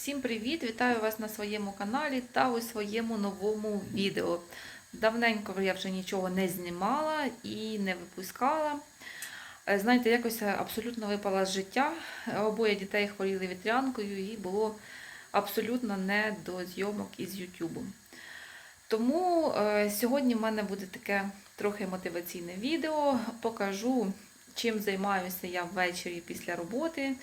Всім привіт! Вітаю вас на своєму каналі та у своєму новому відео. Давненько я вже нічого не знімала і не випускала. Е, Знаєте, якось абсолютно випала з життя. Обоє дітей хворіли вітрянкою і було абсолютно не до зйомок із Ютубу. Тому е, сьогодні в мене буде таке трохи мотиваційне відео. Покажу, чим займаюся я ввечері після роботи.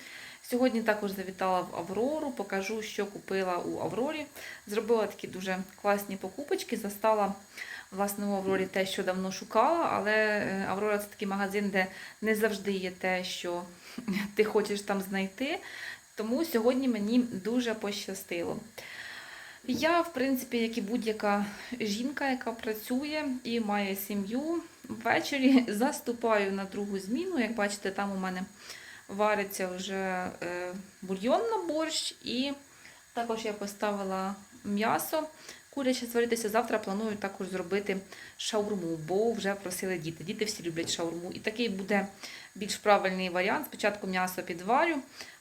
Сьогодні також завітала в Аврору, покажу, що купила у Аврорі. Зробила такі дуже класні покупочки. Застала власне у Аврорі те, що давно шукала, але е, Аврора це такий магазин, де не завжди є те, що ти хочеш там знайти. Тому сьогодні мені дуже пощастило. Я, в принципі, як і будь-яка жінка, яка працює і має сім'ю, ввечері заступаю на другу зміну. Як бачите, там у мене вариться вже е, бульйон на борщ, і також я поставила м'ясо. Куряче сваритися завтра планую також зробити шаурму, бо вже просили діти. Діти всі люблять шаурму. І такий буде більш правильний варіант. Спочатку м'ясо підварю,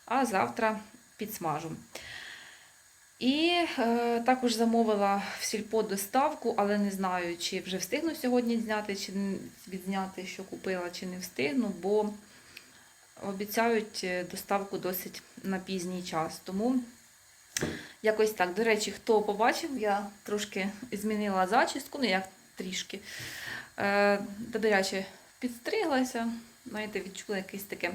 а завтра підсмажу. І е, також замовила в сільпо доставку, але не знаю, чи вже встигну сьогодні зняти, чи відзняти, що купила, чи не встигну, бо обіцяють е, доставку досить на пізній час. Тому якось так. До речі, хто побачив, я трошки змінила зачіску, ну як трішки. Е, добряче підстриглася, знаєте, відчула якесь таке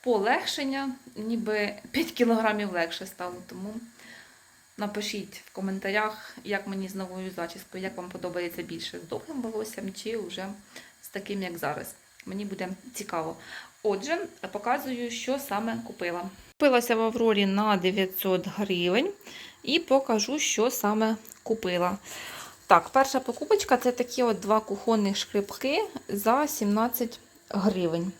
полегшення, ніби 5 кілограмів легше стало. Тому напишіть в коментарях, як мені з новою зачіскою, як вам подобається більше з довгим волоссям чи вже з таким, як зараз. Мені буде цікаво. Отже, показую, що саме купила. Купилася в Аврорі на 900 гривень і покажу, що саме купила. Так, перша покупочка це такі от два кухонних шкрипки за 17 гривень.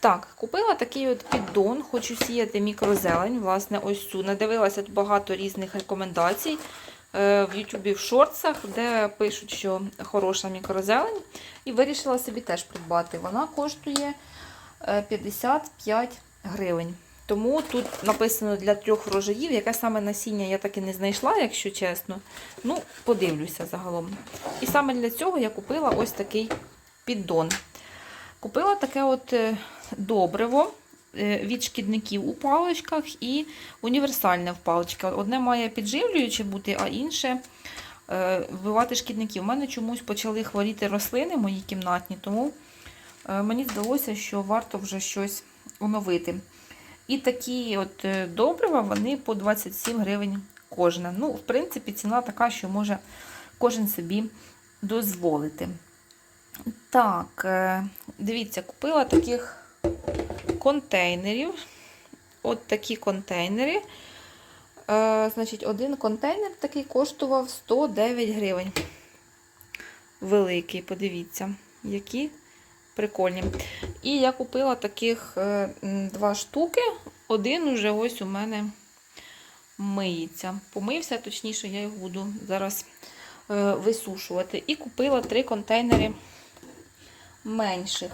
Так, купила такий от піддон, хочу сіяти мікрозелень. Власне, ось цю. Надивилася багато різних рекомендацій е, в Ютубі в шорцах, де пишуть, що хороша мікрозелень. І вирішила собі теж придбати. Вона коштує 55 гривень. Тому тут написано для трьох врожаїв, яке саме насіння я так і не знайшла, якщо чесно. Ну, подивлюся загалом. І саме для цього я купила ось такий піддон. Купила таке от е, добриво е, від шкідників у паличках і універсальне в паличках. Одне має підживлююче бути, а інше е, вбивати шкідників. У мене чомусь почали хворіти рослини мої кімнатні, тому е, мені здалося, що варто вже щось оновити. І такі от е, добрива, вони по 27 гривень кожна. Ну, в принципі, ціна така, що може кожен собі дозволити. Так, е, дивіться, купила таких контейнерів. От такі контейнери. Е, Значить, один контейнер такий коштував 109 гривень. Великий, подивіться, які прикольні. І я купила таких е, два штуки. Один уже ось у мене миється. Помився, точніше, я його буду зараз е, висушувати. І купила три контейнери менших.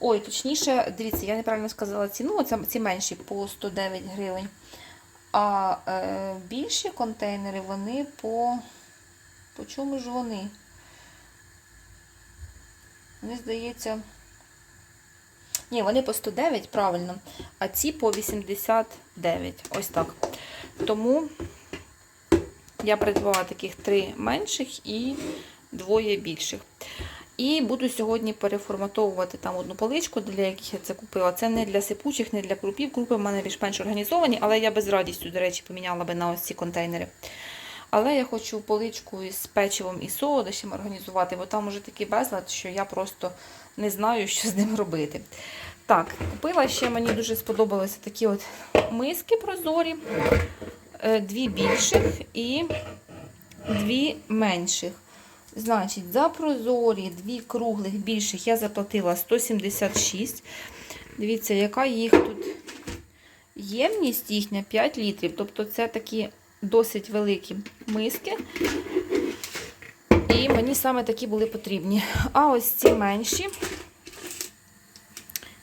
Ой, точніше, дивіться, я неправильно сказала ціну, ці менші по 109 гривень. А е, більші контейнери, вони по. По чому ж вони? Мені здається. Ні, вони по 109, правильно, а ці по 89. Ось так. Тому я придбала таких три менших і двоє більших. І буду сьогодні переформатовувати там одну поличку, для яких я це купила. Це не для сипучих, не для крупів. Крупи в мене більш-менш організовані, але я без радістю, до речі, поміняла би на ось ці контейнери. Але я хочу поличку із печивом і солодощем організувати, бо там уже такий безлад, що я просто не знаю, що з ним робити. Так, купила ще мені дуже сподобалися такі от миски прозорі, е, дві більших і дві менших. Значить, за прозорі, дві круглих більших я заплатила 176. Дивіться, яка їх тут ємність їхня 5 літрів. Тобто це такі досить великі миски. І мені саме такі були потрібні. А ось ці менші,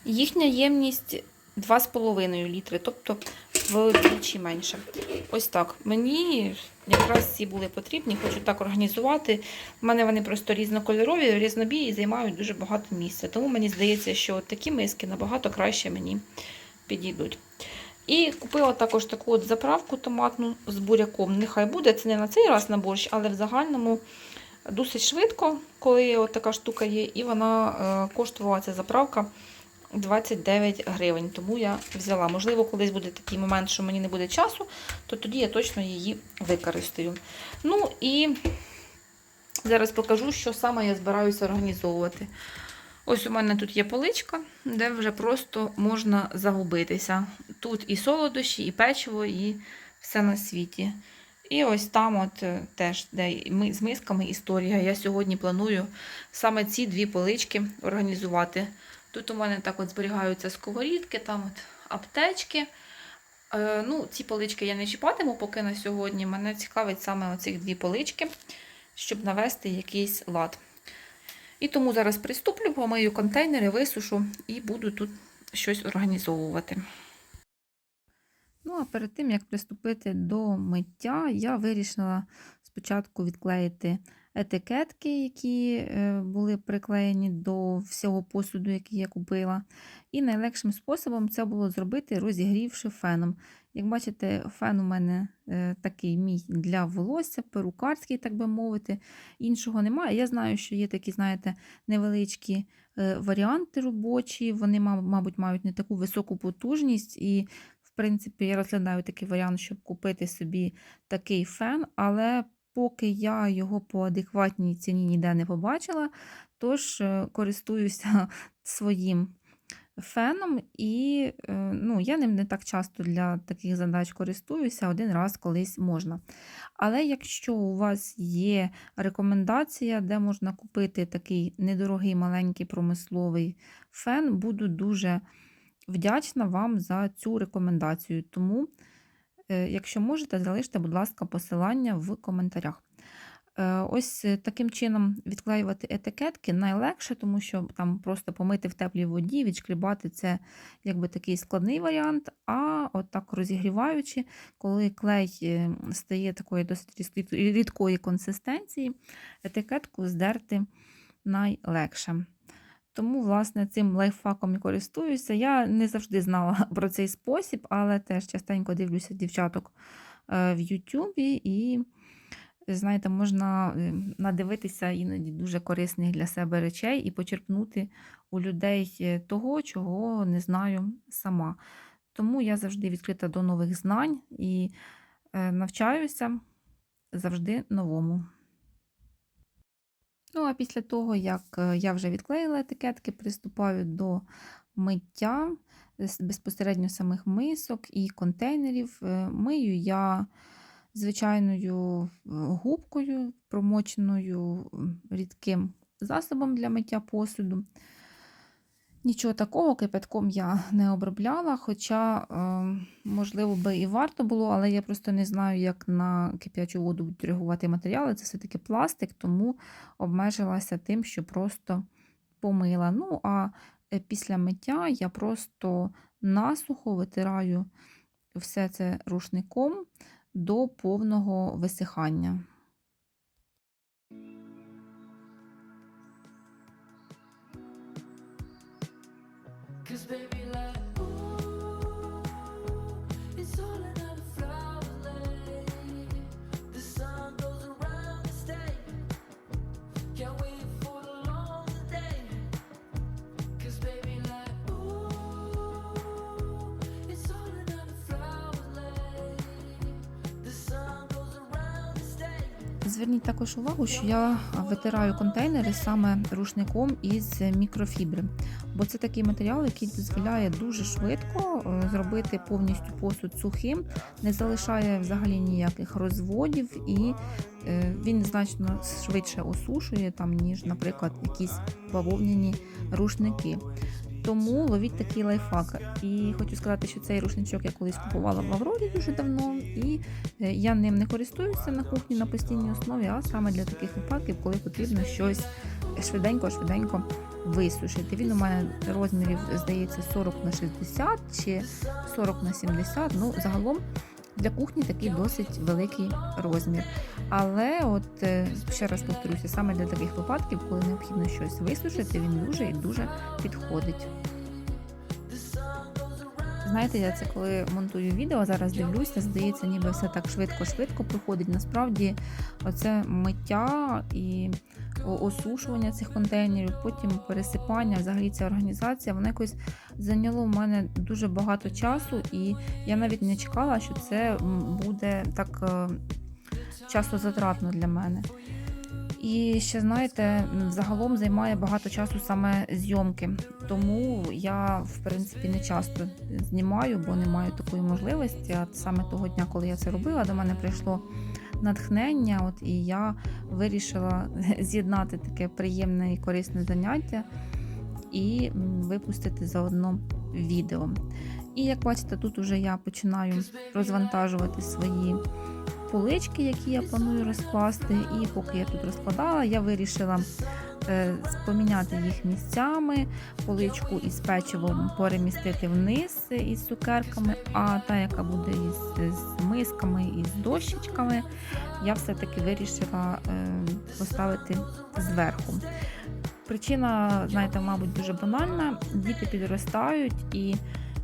їхня ємність 2,5 літри. Тобто вдвічі менше. Ось так. Мені якраз ці були потрібні, хочу так організувати. У мене вони просто різнокольорові, різнобій і займають дуже багато місця. Тому мені здається, що такі миски набагато краще мені підійдуть. І купила також таку от заправку томатну з буряком. Нехай буде, це не на цей раз на борщ, але в загальному досить швидко, коли от така штука є, і вона е, коштувала ця заправка 29 гривень. Тому я взяла. Можливо, колись буде такий момент, що мені не буде часу, то тоді я точно її використаю. Ну і зараз покажу, що саме я збираюся організовувати. Ось у мене тут є поличка, де вже просто можна загубитися. Тут і солодощі, і печиво, і все на світі. І ось там от е, теж, де ми з мисками історія. Я сьогодні планую саме ці дві полички організувати. Тут у мене так от зберігаються сковорідки, там от аптечки. Е, ну, ці полички я не чіпатиму поки на сьогодні. Мене цікавить саме оцих дві полички, щоб навести якийсь лад. І тому зараз приступлю, помию контейнери, висушу і буду тут щось організовувати. Ну, а перед тим, як приступити до миття, я вирішила спочатку відклеїти етикетки, які е, були приклеєні до всього посуду, який я купила. І найлегшим способом це було зробити, розігрівши феном. Як бачите, фен у мене е, такий мій для волосся, перукарський, так би мовити. Іншого немає. Я знаю, що є такі, знаєте, невеличкі е, варіанти робочі. Вони, мабуть, мають не таку високу потужність. І, в принципі, я розглядаю такий варіант, щоб купити собі такий фен, але поки я його по адекватній ціні ніде не побачила, тож е, користуюся своїм феном, і е, ну, я ним не так часто для таких задач користуюся, один раз колись можна. Але якщо у вас є рекомендація, де можна купити такий недорогий маленький промисловий фен, буду дуже вдячна вам за цю рекомендацію. Тому, е, якщо можете, залиште, будь ласка, посилання в коментарях. Е, Ось е, таким чином відклеювати етикетки найлегше, тому що там просто помити в теплій воді, відшкрібати це якби такий складний варіант. А от так розігріваючи, коли клей е, стає такої досить рідкої консистенції, етикетку здерти найлегше. Тому, власне, цим лайфхаком і користуюся. Я не завжди знала про цей спосіб, але теж частенько дивлюся дівчаток в Ютубі і знаєте, можна е, надивитися іноді дуже корисних для себе речей і почерпнути у людей е, того, чого не знаю сама. Тому я завжди відкрита до нових знань і е, навчаюся завжди новому. Ну, а після того, як я вже відклеїла етикетки, приступаю до миття безпосередньо самих мисок і контейнерів. Мию я звичайною е, губкою, промоченою рідким засобом для миття посуду. Нічого такого кипятком я не обробляла, хоча, е, можливо, би і варто було, але я просто не знаю, як на кип'ячу воду будуть реагувати матеріали. Це все-таки пластик, тому обмежилася тим, що просто помила. Ну, а е, після миття я просто насухо витираю все це рушником до повного висихання. Cause baby like Зверніть також увагу, що я витираю контейнери саме рушником із мікрофібри, бо це такий матеріал, який дозволяє дуже швидко е, зробити повністю посуд сухим, не залишає взагалі ніяких розводів, і е, він значно швидше осушує, там, ніж, наприклад, якісь бавовняні рушники. Тому ловіть такий лайфхак. І хочу сказати, що цей рушничок я колись купувала в Аврорі дуже давно, і Е, Я ним не користуюся на кухні на постійній основі, а саме для таких випадків, коли потрібно щось швиденько-швиденько висушити. Він у мене розмірів, здається, 40 на 60 чи 40 на 70. Ну, загалом для кухні такий досить великий розмір. Але, от е, ще раз повторюся, саме для таких випадків, коли необхідно щось висушити, він дуже і дуже підходить. Знаєте, я це коли монтую відео, зараз дивлюся, здається, ніби все так швидко-швидко проходить. Насправді, оце миття і осушування цих контейнерів, потім пересипання, взагалі ця організація, вона якось зайняло в мене дуже багато часу, і я навіть не чекала, що це буде так е, часозатратно для мене. І ще знаєте, загалом займає багато часу саме зйомки. Тому я, в принципі, не часто знімаю, бо не маю такої можливості. А саме того дня, коли я це робила, до мене прийшло натхнення, от і я вирішила з'єднати таке приємне і корисне заняття і випустити заодно відео. І як бачите, тут уже я починаю розвантажувати свої полички, які я планую розкласти. І поки я тут розкладала, я вирішила поміняти їх місцями, поличку із печивом перемістити вниз із цукерками, а та, яка буде із, з мисками і з дощечками, я все-таки вирішила е, поставити зверху. Причина, знаєте, мабуть, дуже банальна. Діти підростають і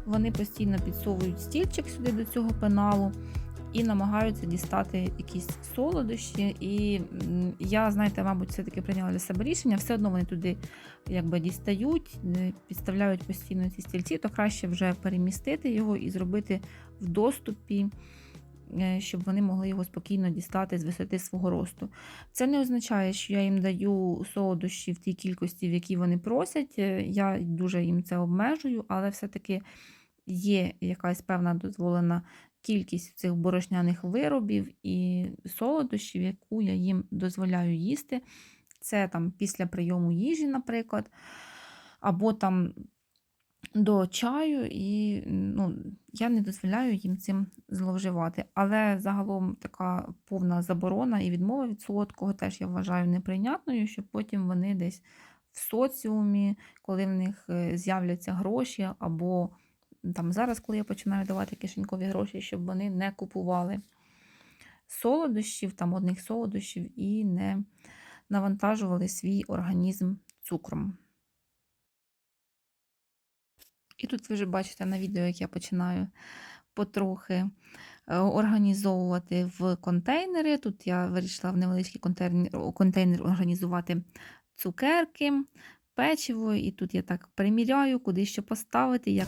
вони постійно підсовують стільчик сюди до цього пеналу і намагаються дістати якісь солодощі. І я, знаєте, мабуть, все-таки прийняла для себе рішення. Все одно вони туди якби дістають, підставляють постійно ці стільці, то краще вже перемістити його і зробити в доступі. Щоб вони могли його спокійно дістати з висоти свого росту. Це не означає, що я їм даю солодощі в тій кількості, в якій вони просять. Е, Я дуже їм це обмежую, але все-таки є якась певна дозволена кількість цих борошняних виробів і солодощів, яку я їм дозволяю їсти. Це там після прийому їжі, наприклад, або там до чаю, і ну, я не дозволяю їм цим зловживати. Але загалом така повна заборона і відмова від солодкого теж я вважаю неприйнятною, щоб потім вони десь в соціумі, коли в них е, з'являться гроші, або там зараз, коли я починаю давати кишенькові гроші, щоб вони не купували солодощів, там одних солодощів і не навантажували свій організм цукром. І тут ви вже бачите на відео, як я починаю потрохи е, організовувати в контейнери. Тут я вирішила в невеличкий контейнер, організувати цукерки, печиво, і тут я так приміряю, куди що поставити, як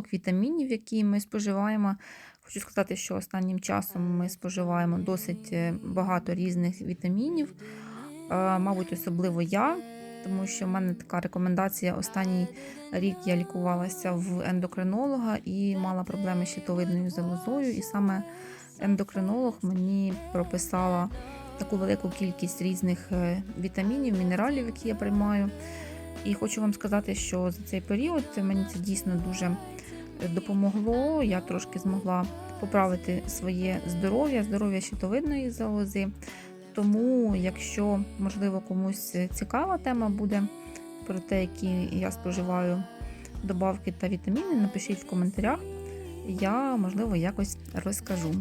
вітамінів, які ми споживаємо. Хочу сказати, що останнім часом ми споживаємо досить е, багато різних вітамінів. Е, Мабуть, особливо я, тому що в мене така рекомендація. Останній рік я лікувалася в ендокринолога і мала проблеми з щитовидною залозою. І саме ендокринолог мені прописала таку велику кількість різних е, вітамінів, мінералів, які я приймаю. І хочу вам сказати, що за цей період мені це дійсно дуже допомогло. Я трошки змогла поправити своє здоров'я, здоров'я щитовидної залози. Тому, якщо, можливо, комусь цікава тема буде про те, які я споживаю добавки та вітаміни, напишіть в коментарях. Я, можливо, якось розкажу.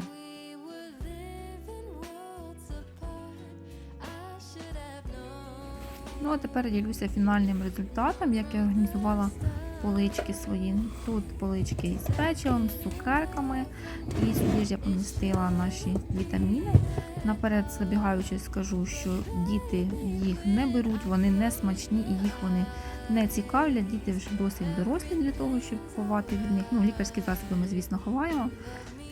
Ну а тепер ділюся фінальним результатом, як я організувала полички свої. Тут полички із печивом, з цукерками, і сюди ж я помістила наші вітаміни. Наперед забігаючи, скажу, що діти їх не беруть, вони не смачні і їх вони не цікавлять. Діти вже досить дорослі для того, щоб ховати від них. Ну, лікарські засоби ми, звісно, ховаємо.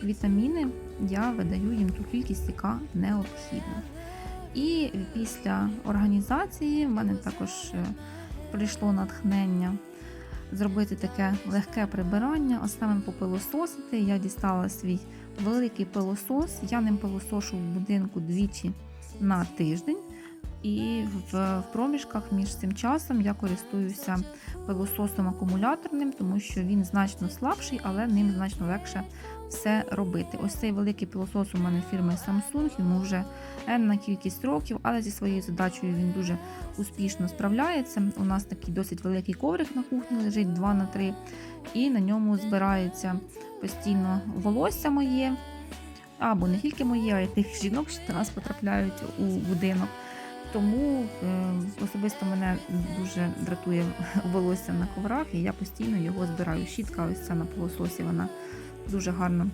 Вітаміни я видаю їм ту кількість, яка необхідна. І після організації в мене також е, прийшло натхнення зробити таке легке прибирання, а саме попилососити. Я дістала свій великий пилосос. Я ним пилосошу в будинку двічі на тиждень. І в проміжках між цим часом я користуюся пилососом акумуляторним, тому що він значно слабший, але ним значно легше все робити. Ось цей великий пилосос у мене фірми Samsung, йому вже енна кількість років, але зі своєю задачею він дуже успішно справляється. У нас такий досить великий коврик на кухні лежить 2 на 3 і на ньому збирається постійно волосся моє, або не тільки моє, а й тих жінок, що до нас потрапляють у будинок. Тому е, особисто мене дуже дратує волосся на коврах, і я постійно його збираю. Щітка ось ця на пилососі, вона дуже гарно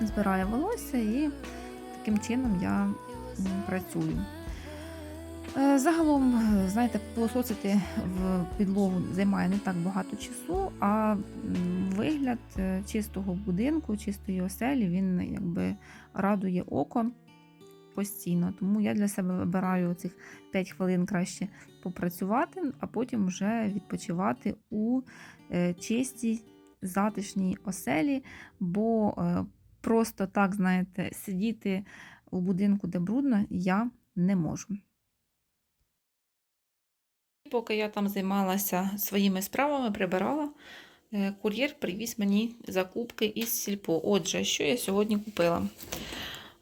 збирає волосся, і таким чином я працюю. Е, Загалом, знаєте, пилососити в підлогу займає не так багато часу, а вигляд е, чистого будинку, чистої оселі, він якби радує око постійно. Тому я для себе вибираю цих 5 хвилин краще попрацювати, а потім вже відпочивати у е, чистій, затишній оселі, бо е, просто так, знаєте, сидіти у будинку, де брудно, я не можу. Поки я там займалася своїми справами, прибирала, е, кур'єр привіз мені закупки із сільпо. Отже, що я сьогодні купила?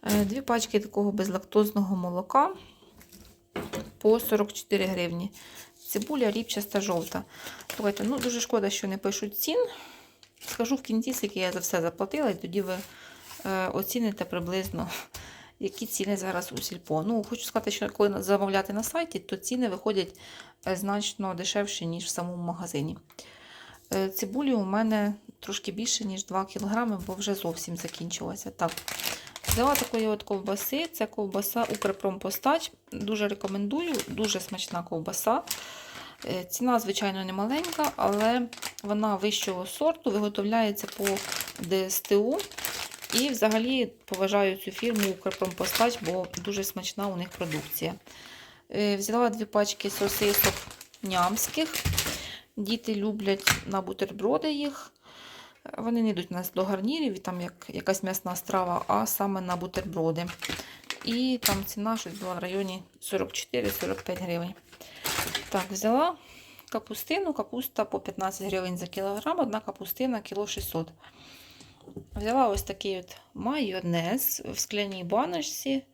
Е, Дві пачки такого безлактозного молока по 44 гривні. Цибуля ріпчаста жовта. Слухайте, ну дуже шкода, що не пишуть цін. Скажу в кінці, скільки я за все заплатила, і тоді ви е, оціните приблизно, які ціни зараз у сільпо. Ну, хочу сказати, що коли замовляти на сайті, то ціни виходять е, значно дешевші, ніж в самому магазині. Е, Цибулі у мене трошки більше, ніж 2 кг, бо вже зовсім закінчилася. Так, Взяла такої от ковбаси. Це ковбаса Укрпромпостач. Дуже рекомендую, дуже смачна ковбаса. Е, Ціна, звичайно, не маленька, але вона вищого сорту, виготовляється по ДСТУ. І взагалі поважаю цю фірму Укрпромпостач, бо дуже смачна у них продукція. Е, Взяла дві пачки сосисок нямських. Діти люблять на бутерброди їх. Вони не йдуть у нас до гарнірів, там як якась м'ясна страва, а саме на бутерброди. І там ціна щось була в районі 44-45 гривень. Так, взяла капустину, капуста по 15 гривень за кілограм, одна капустина кіло 600. Взяла ось такий от майонез в скляній баночці.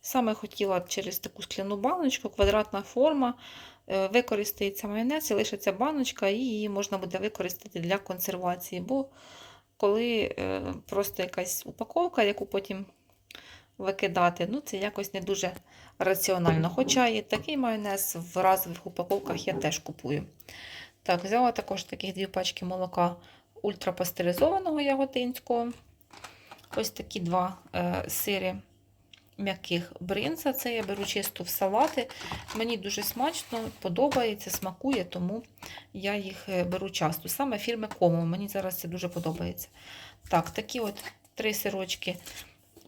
Саме хотіла через таку скляну баночку, квадратна форма. Е, Використається майонез і лишиться баночка, і її можна буде використати для консервації. Бо коли е, просто якась упаковка, яку потім викидати, ну це якось не дуже раціонально. Хоча і такий майонез в разових упаковках я теж купую. Так, взяла також таких дві пачки молока ультрапастеризованого яготинського. Ось такі два е, сири м'яких бринза. Це я беру чисто в салати. Мені дуже смачно, подобається, смакує, тому я їх е, беру часто. Саме фірми Комо. Мені зараз це дуже подобається. Так, такі от три сирочки.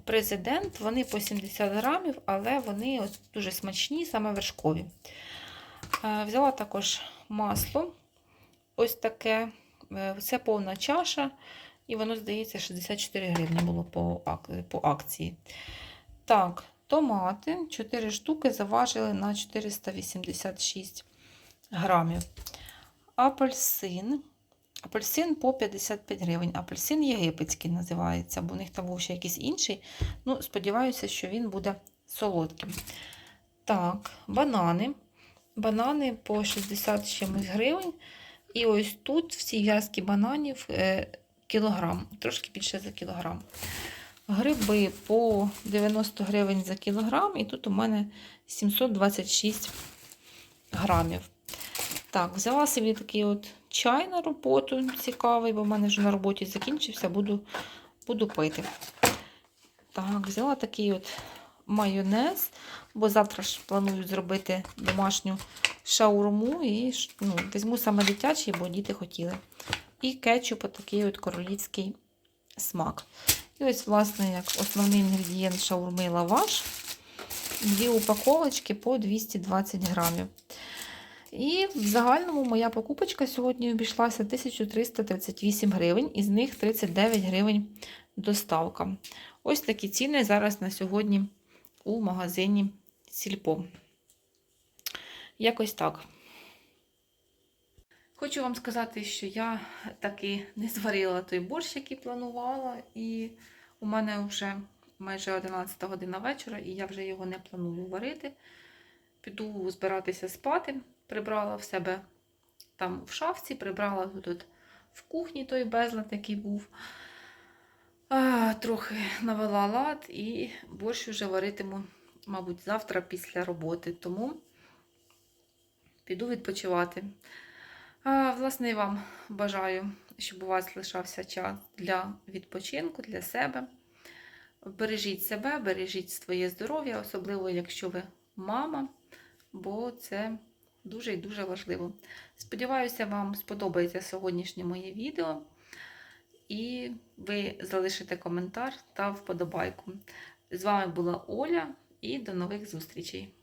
Президент, вони по 70 грамів, але вони от дуже смачні, саме вершкові. Е, Взяла також масло. Ось таке. Це повна чаша. І воно, здається, 64 гривні було по акції. Так, томати 4 штуки заважили на 486 грамів. Апельсин. Апельсин по 55 гривень. Апельсин єгипетський називається, бо у них там був ще якийсь інший. Ну, сподіваюся, що він буде солодким. Так, банани. Банани по 60 чимось гривень. І ось тут в цій в'язці бананів е, кілограм, трошки більше за кілограм. Гриби по 90 гривень за кілограм, і тут у мене 726 грамів. Так, взяла собі такий от чай на роботу цікавий, бо в мене вже на роботі закінчився, буду, буду пити. Так, взяла такий от майонез, бо завтра ж планую зробити домашню шаурму і ну, візьму саме дитячий, бо діти хотіли. І кетчуп такий от королівський смак. І ось, власне, як основний інгредієнт шаурми лаваш. Дві упаковочки по 220 грамів. І в загальному моя покупочка сьогодні обійшлася 1338 гривень, із них 39 гривень доставка. Ось такі ціни зараз на сьогодні у магазині Сільпо. Якось так. Хочу вам сказати, що я таки не зварила той борщ, який планувала, і у мене вже майже 11 година вечора, і я вже його не планую варити. Піду збиратися спати. Прибрала в себе там в шафці, прибрала тут в кухні той безлад, який був. Трохи навела лад і борщ вже варитиму, мабуть, завтра після роботи. Тому піду відпочивати. Власне, і вам бажаю, щоб у вас лишався час для відпочинку, для себе. Бережіть себе, бережіть своє здоров'я, особливо якщо ви мама, бо це дуже і дуже важливо. Сподіваюся, вам сподобається сьогоднішнє моє відео. І ви залишите коментар та вподобайку. З вами була Оля і до нових зустрічей!